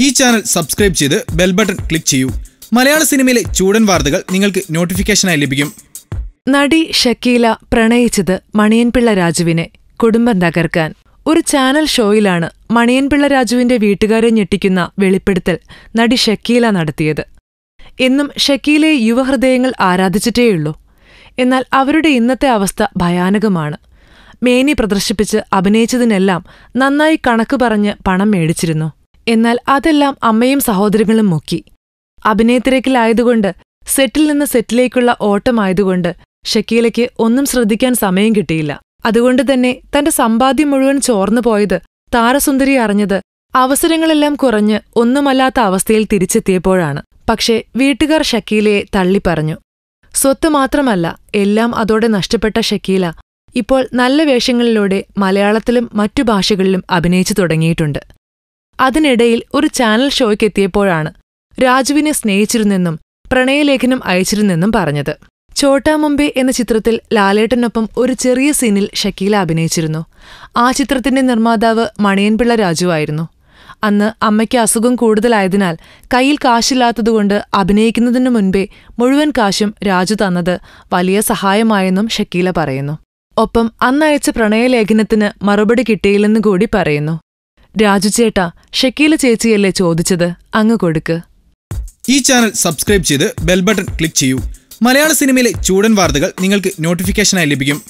ഈ channel subscribe ചെയ്ത് bell button click ചെയ്യൂ. മലയാള സിനിമയിലെ ചൂടൻ വാർത്തകൾ നിങ്ങൾക്ക് നോട്ടിഫിക്കേഷനായി ലഭിക്കും. നടി ഷക്കീല പ്രണയിച്ചത് മണിയൻപിള്ള രാജുവിനെ കുടുംബം തകർക്കാൻ. ഒരു ചാനൽ ഷോയിലാണ് മണിയൻപിള്ള രാജുവിന്റെ വീട്ടുകാരെ ഞെട്ടിക്കുന്ന വെളിപ്പെടുത്തൽ നടി ഷക്കീല നടത്തിയത്. എന്നും ഷക്കീലയെ യുവഹൃദയങ്ങൾ ആരാധിച്ചിട്ടേയുള്ളൂ. എന്നാൽ അവരുടെ ഇന്നത്തെ അവസ്ഥ ഭയാനകമാണ്. മേനി പ്രദർശിപ്പിച്ച് അഭിനയിച്ചതിനെല്ലാം നന്നായി കണക്ക് പറഞ്ഞ് പണം മേടിച്ചിരുന്നു. എന്നാൽ അതെല്ലാം അമ്മയും സഹോദരങ്ങളും മുക്കി. അഭിനയത്തിരക്കിലായതുകൊണ്ട് സെറ്റിൽ നിന്ന് സെറ്റിലേക്കുള്ള ഓട്ടമായതുകൊണ്ട് ഷക്കീലയ്ക്ക് ഒന്നും ശ്രദ്ധിക്കാൻ സമയം കിട്ടിയില്ല. അതുകൊണ്ട് തന്നെ തന്റെ സമ്പാദ്യം മുഴുവൻ ചോർന്നു പോയത് താരസുന്ദരി അറിഞ്ഞത് അവസരങ്ങളെല്ലാം കുറഞ്ഞ് ഒന്നുമല്ലാത്ത അവസ്ഥയിൽ തിരിച്ചെത്തിയപ്പോഴാണ്. പക്ഷേ വീട്ടുകാർ ഷക്കീലയെ തള്ളിപ്പറഞ്ഞു. സ്വത്ത് മാത്രമല്ല എല്ലാം അതോടെ നഷ്ടപ്പെട്ട ഷക്കീല ഇപ്പോൾ നല്ല വേഷങ്ങളിലൂടെ മലയാളത്തിലും മറ്റു ഭാഷകളിലും അഭിനയിച്ചു തുടങ്ങിയിട്ടുണ്ട്. അതിനിടയിൽ ഒരു ചാനൽ ഷോയ്ക്ക് എത്തിയപ്പോഴാണ് രാജുവിനെ സ്നേഹിച്ചിരുന്നെന്നും പ്രണയലേഖനം അയച്ചിരുന്നെന്നും പറഞ്ഞത്. ചോട്ടാ മുംബൈ എന്ന ചിത്രത്തിൽ ലാലേട്ടനൊപ്പം ഒരു ചെറിയ സീനിൽ ഷക്കീല അഭിനയിച്ചിരുന്നു. ആ ചിത്രത്തിന്റെ നിർമ്മാതാവ് മണിയൻപിള്ള രാജുവായിരുന്നു അന്ന് അമ്മയ്ക്ക് അസുഖം കൂടുതലായതിനാൽ കയ്യിൽ കാശില്ലാത്തതുകൊണ്ട് അഭിനയിക്കുന്നതിനു മുൻപേ മുഴുവൻ കാശും രാജു തന്നത് വലിയ സഹായമായെന്നും ഷക്കീല പറയുന്നു. ഒപ്പം അന്നയച്ച പ്രണയലേഖനത്തിന് മറുപടി കിട്ടിയില്ലെന്നു കൂടി പറയുന്നു. രാജു ചേട്ടാ ഷക്കീല ചേച്ചിയല്ലേ ചോദിച്ചത്? അങ്ങ് കൊടുക്ക്. ഈ ചാനൽ സബ്സ്ക്രൈബ് ചെയ്ത് ബെൽ ബട്ടൺ ക്ലിക്ക് ചെയ്യൂ. മലയാള സിനിമയിലെ ചൂടൻ വാർത്തകൾ നിങ്ങൾക്ക് നോട്ടിഫിക്കേഷനായി ലഭിക്കും.